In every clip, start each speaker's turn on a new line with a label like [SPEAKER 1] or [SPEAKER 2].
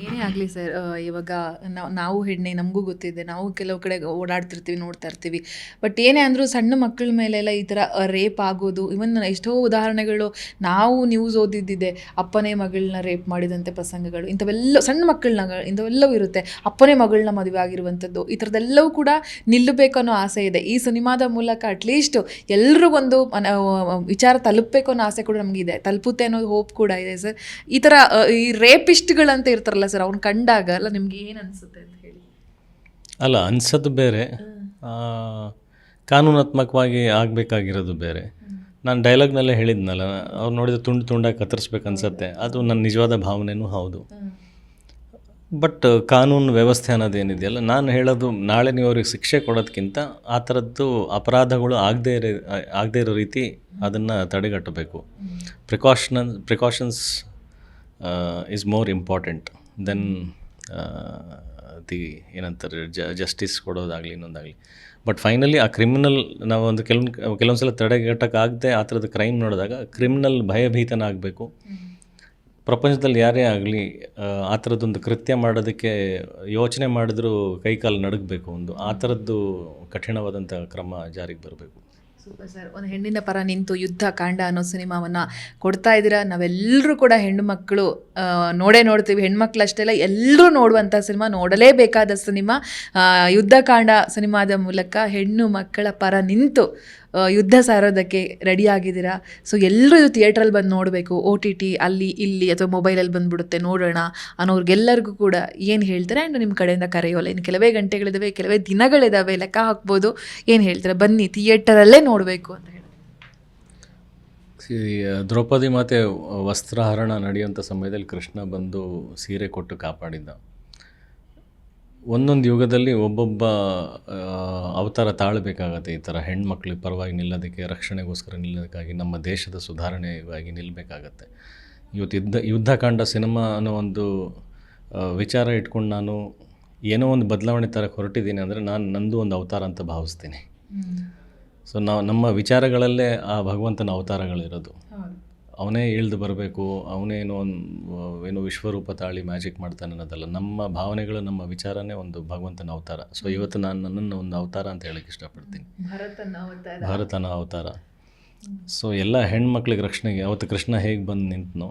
[SPEAKER 1] ಏನೇ ಆಗಲಿ ಸರ್ ಇವಾಗ ನಾವು ಹೆಣ್ಣೆ, ನಮಗೂ ಗೊತ್ತಿದೆ. ನಾವು ಕೆಲವು ಕಡೆ ಓಡಾಡ್ತಿರ್ತೀವಿ, ನೋಡ್ತಾ ಇರ್ತೀವಿ. ಬಟ್ ಏನೇ ಅಂದರೂ ಸಣ್ಣ ಮಕ್ಕಳ ಮೇಲೆಲ್ಲ ಈ ಥರ ರೇಪ್ ಆಗೋದು ಇವನ್ ಎಷ್ಟೋ ಉದಾಹರಣೆಗಳು ನಾವು ನ್ಯೂಸ್ ಓದಿದ್ದಿದೆ. ಅಪ್ಪನೇ ಮಗಳನ್ನ ರೇಪ್ ಮಾಡಿದಂಥ ಪ್ರಸಂಗಗಳು. ಇಂಥವೆಲ್ಲ ಸಣ್ಣ ಮಕ್ಕಳನ್ನ, ಇಂಥವೆಲ್ಲವೂ ಇರುತ್ತೆ. ಅಪ್ಪನೇ ಮಗಳನ್ನ ಮದುವೆ ಆಗಿರುವಂಥದ್ದು. ಈ ಥರದ್ದೆಲ್ಲವೂ ಕೂಡ ನಿಲ್ಲಬೇಕು ಅನ್ನೋ ಆಸೆ ಇದೆ. ಈ ಸಿನಿಮಾದ ಮೂಲಕ ಅಟ್ಲೀಸ್ಟ್ ಒಂದು ವಿಚಾರ ತಲುಪಬೇಕು ಅನ್ನೋ ಆಸೆ ಕೂಡ ನಮಗಿದೆ. ತಲುಪುತ್ತೆ ಅನ್ನೋ ಹೋಪ್ ಕೂಡ ಇದೆ, ಸರ್. ಈ ಥರ ಈ ರೇಪಿಸ್ಟ್ಗಳಂತ ಇರ್ತಾರಲ್ಲ, ಸರ್ ಅವ್ನು ಕಂಡಾಗ ಅಲ್ಲ ನಿಮ್ಗೆ ಏನು ಅನಿಸುತ್ತೆ ಅಂತ ಹೇಳಿ.
[SPEAKER 2] ಅಲ್ಲ ಅನ್ಸೋದು ಬೇರೆ. ಕಾನೂನಾತ್ಮಕವಾಗಿ ಆಗಬೇಕಾಗಿರೋದು ಬೇರೆ. ನಾನು ಡೈಲಾಗ್ನಲ್ಲೇ ಹೇಳಿದ್ನಲ್ಲ ಅವ್ರು ನೋಡಿದ್ರೆ ತುಂಡು ತುಂಡಾಗಿ ಕತ್ತರಿಸ್ಬೇಕು ಅನ್ಸತ್ತೆ. ಅದು ನನ್ನ ನಿಜವಾದ ಭಾವನೆನೂ ಹೌದು. ಬಟ್ ಕಾನೂನು ವ್ಯವಸ್ಥೆ ಅನ್ನೋದೇನಿದೆಯಲ್ಲ ನಾನು ಹೇಳೋದು ನಾಳೆ ನೀವು ಅವ್ರಿಗೆ ಶಿಕ್ಷೆ ಕೊಡೋದಕ್ಕಿಂತ ಆ ಥರದ್ದು ಅಪರಾಧಗಳು ಆಗದೇ ಇರೋ ಆಗದೇ ಇರೋ ರೀತಿ ಅದನ್ನು ತಡೆಗಟ್ಟಬೇಕು. Precaution precautions is more important than the ಏನಂತಾರೆ, ಜ ಜಸ್ಟಿಸ್ ಕೊಡೋದಾಗಲಿ, ಇನ್ನೊಂದಾಗಲಿ. ಬಟ್ ಫೈನಲಿ ಆ ಕ್ರಿಮಿನಲ್ ನಾವು ಒಂದು ಕೆಲವೊಂದು ಕೆಲವೊಂದು ಸಲ ತಡೆಗಟ್ಟಕ್ಕಾಗದೆ ಆ ಥರದ ಕ್ರೈಮ್ ನೋಡಿದಾಗ ಕ್ರಿಮಿನಲ್ ಭಯಭೀತನಾಗಬೇಕು. ಪ್ರಪಂಚದಲ್ಲಿ ಯಾರೇ ಆಗಲಿ, ಆ ಥರದ್ದೊಂದು ಕೃತ್ಯ ಮಾಡೋದಕ್ಕೆ ಯೋಚನೆ ಮಾಡಿದ್ರೂ ಕೈಕಾಲು ನಡಗಬೇಕು ಒಂದು. ಆ ಥರದ್ದು ಕಠಿಣವಾದಂಥ ಕ್ರಮ ಜಾರಿಗೆ ಬರಬೇಕು.
[SPEAKER 1] ಸೂಪರ್ ಸರ್ ಒಂದು ಹೆಣ್ಣಿನ ಪರ ನಿಂತು ಯುದ್ಧ, ಕಾಂಡ ಅನ್ನೋ ಸಿನಿಮಾವನ್ನು ಕೊಡ್ತಾ ಇದ್ದೀರಾ? ನಾವೆಲ್ಲರೂ ಕೂಡ ಹೆಣ್ಣು ಮಕ್ಕಳು ನೋಡೇ ನೋಡ್ತೀವಿ. ಹೆಣ್ಮಕ್ಳು ಅಷ್ಟೇ ಅಲ್ಲ ಎಲ್ಲರೂ ನೋಡುವಂಥ ಸಿನಿಮಾ, ನೋಡಲೇಬೇಕಾದ ಸಿನಿಮಾ. ಯುದ್ಧಕಾಂಡ ಸಿನಿಮಾದ ಮೂಲಕ ಹೆಣ್ಣು ಮಕ್ಕಳ ಪರ ನಿಂತು ಯುದ್ಧ ಸಾರೋದಕ್ಕೆ ರೆಡಿ ಆಗಿದ್ದೀರಾ? ಸೊ ಎಲ್ಲರೂ ಇದು ಥಿಯೇಟ್ರಲ್ಲಿ ಬಂದು ನೋಡಬೇಕು. ಓ ಟಿ ಟಿ ಅಲ್ಲಿ, ಇಲ್ಲಿ ಅಥವಾ ಮೊಬೈಲಲ್ಲಿ ಬಂದುಬಿಡುತ್ತೆ. ನೋಡೋಣ ಅನ್ನೋರಿಗೆಲ್ಲರಿಗೂ ಕೂಡ ಏನು ಹೇಳ್ತಾರೆ? ಆ್ಯಂಡ್ ನಿಮ್ಮ ಕಡೆಯಿಂದ ಕರೆಯೋಲ್ಲ. ಇನ್ನು ಕೆಲವೇ ಗಂಟೆಗಳಿದ್ದಾವೆ ಕೆಲವೇ ದಿನಗಳಿದ್ದಾವೆ ಲೆಕ್ಕ ಹಾಕ್ಬೋದು. ಏನು ಹೇಳ್ತಾರೆ? ಬನ್ನಿ ಥಿಯೇಟರಲ್ಲೇ ನೋಡಬೇಕು ಅಂತ ಹೇಳಿ
[SPEAKER 2] ಈ ದ್ರೌಪದಿ ಮಾತೆ ವಸ್ತ್ರಹರಣ ನಡೆಯುವಂಥ ಸಮಯದಲ್ಲಿ ಕೃಷ್ಣ ಬಂದು ಸೀರೆ ಕೊಟ್ಟು ಕಾಪಾಡಿದ್ದ. ಒಂದೊಂದು ಯುಗದಲ್ಲಿ ಒಬ್ಬೊಬ್ಬ ಅವತಾರ ತಾಳಬೇಕಾಗತ್ತೆ ಈ ಥರ ಹೆಣ್ಮಕ್ಳಿಗೆ ಪರವಾಗಿ ನಿಲ್ಲೋದಕ್ಕೆ, ರಕ್ಷಣೆಗೋಸ್ಕರ ನಿಲ್ಲೋದಕ್ಕಾಗಿ, ನಮ್ಮ ದೇಶದ ಸುಧಾರಣೆಗಾಗಿ ನಿಲ್ಲಬೇಕಾಗತ್ತೆ ಇವತ್ತು ಯುದ್ಧ, ಯುದ್ಧಕಾಂಡ ಸಿನಿಮಾ ಅನ್ನೋ ಒಂದು ವಿಚಾರ ಇಟ್ಕೊಂಡು ನಾನು ಏನೋ ಒಂದು ಬದಲಾವಣೆ ತರಕ್ಕೆ ಹೊರಟಿದ್ದೀನಿ ಅಂದರೆ ನಾನು ನಂದು ಒಂದು ಅವತಾರ ಅಂತ ಭಾವಿಸ್ತೀನಿ. ಸೊ ನಾವು ನಮ್ಮ ವಿಚಾರಗಳಲ್ಲೇ ಆ ಭಗವಂತನ ಅವತಾರಗಳಿರೋದು. ಅವನೇ ಇಳ್ದು ಬರಬೇಕು ಅವನೇನೋ ಒಂದು ಏನು ವಿಶ್ವರೂಪ ತಾಳಿ ಮ್ಯಾಜಿಕ್ ಮಾಡ್ತಾನೆ ಅನ್ನೋದಲ್ಲ ನಮ್ಮ ಭಾವನೆಗಳು ನಮ್ಮ ವಿಚಾರನೇ ಒಂದು ಭಗವಂತನ ಅವತಾರ. ಸೊ ಇವತ್ತು ನಾನು ನನ್ನನ್ನು ಒಂದು ಅವತಾರ ಅಂತ ಹೇಳಕ್ಕೆ ಇಷ್ಟಪಡ್ತೀನಿ.
[SPEAKER 1] ಭರತನ ಅವತಾರ.
[SPEAKER 2] ಭಾರತನ ಅವತಾರ. ಸೊ ಎಲ್ಲ ಹೆಣ್ಮಕ್ಳಿಗೆ ರಕ್ಷಣೆಗೆ ಅವತ್ತು ಕೃಷ್ಣ ಹೇಗೆ ಬಂದು ನಿಂತನೋ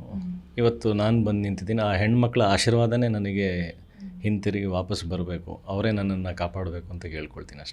[SPEAKER 2] ಇವತ್ತು ನಾನು ಬಂದು ನಿಂತಿದ್ದೀನಿ ಆ ಹೆಣ್ಮಕ್ಳ ಆಶೀರ್ವಾದನೇ ನನಗೆ ಹಿಂತಿರುಗಿ ವಾಪಸ್ ಬರಬೇಕು ಅವರೇ ನನ್ನನ್ನು ಕಾಪಾಡಬೇಕು ಅಂತ ಕೇಳ್ಕೊಳ್ತೀನಿ ಅಷ್ಟೇ.